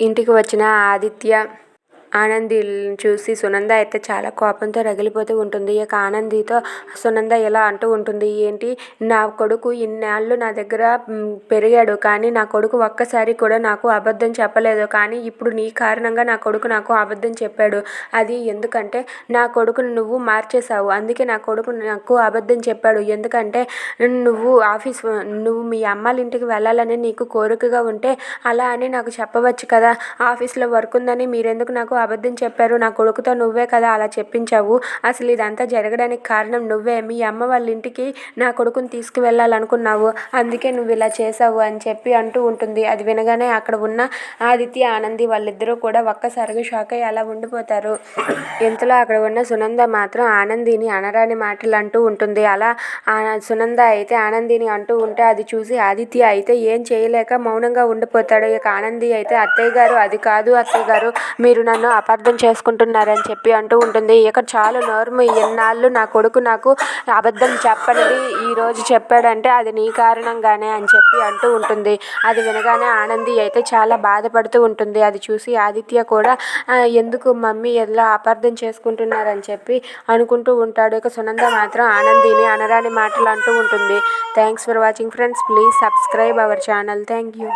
ఇంటికి వచ్చిన ఆదిత్య ఆనందిని చూసి సునంద అయితే చాలా కోపంతో రగిలిపోతూ ఉంటుంది. ఇక ఆనందితో సునంద ఇలా అంటూ ఉంటుంది ఏంటి? నా కొడుకు ఇన్నాళ్ళు నా దగ్గర పెరిగాడు కానీ నా కొడుకు ఒక్కసారి కూడా నాకు అబద్ధం చెప్పలేదు కానీ ఇప్పుడు నీ కారణంగా నా కొడుకు నాకు అబద్ధం చెప్పాడు. అది ఎందుకంటే నా కొడుకును నువ్వు మార్చేశావు. అందుకే నా కొడుకు నాకు అబద్ధం చెప్పాడు. ఎందుకంటే నువ్వు ఆఫీస్ నువ్వు మీ అమ్మాళ్ళ ఇంటికి వెళ్ళాలని నీకు కోరికగా ఉంటే అలా అని నాకు చెప్పవచ్చు కదా. ఆఫీస్లో వర్క్ ఉందని మీరెందుకు నాకు అబద్ధం చెప్పారు. నా కొడుకుతో నువ్వే కదా అలా చెప్పించావు. అసలు ఇదంతా జరగడానికి కారణం నువ్వే. మీ అమ్మ వాళ్ళ ఇంటికి నా కొడుకుని తీసుకువెళ్ళాలనుకున్నావు. అందుకే నువ్వు ఇలా చేసావు అని చెప్పి అంటూ ఉంటుంది. అది వినగానే అక్కడ ఉన్న ఆదిత్య ఆనంది వాళ్ళిద్దరూ కూడా ఒక్కసారిగా షాక్ అయ్యి అలా ఉండిపోతారు. ఇంతలో అక్కడ ఉన్న సునంద మాత్రం ఆనందిని అనరాని మాటలు అంటూ ఉంటుంది. అలా సునంద అయితే ఆనందిని అంటూ ఉంటే అది చూసి ఆదిత్య అయితే ఏం చేయలేక మౌనంగా ఉండిపోతాడు. ఇక ఆనంది అయితే అత్తయ్య గారు అది కాదు అత్తయ్య గారు మీరు నన్ను అపార్థం చేసుకుంటున్నారని చెప్పి అంటూ ఉంటుంది. ఇక చాలు నోర్ము ఎన్నాళ్ళు నా కొడుకు నాకు అబద్ధం చెప్పనిది ఈ రోజు చెప్పాడంటే అది నీ కారణంగానే అని చెప్పి అంటూ ఉంటుంది. అది వినగానే ఆనంది అయితే చాలా బాధపడుతూ ఉంటుంది. అది చూసి ఆదిత్య కూడా ఎందుకు మమ్మీ ఎలా అపార్థం చేసుకుంటున్నారని చెప్పి అనుకుంటూ ఉంటాడు. ఇక సునంద మాత్రం ఆనందిని అనరాని మాటలు అంటూ ఉంటుంది. Thanks for watching friends please subscribe our channel thank you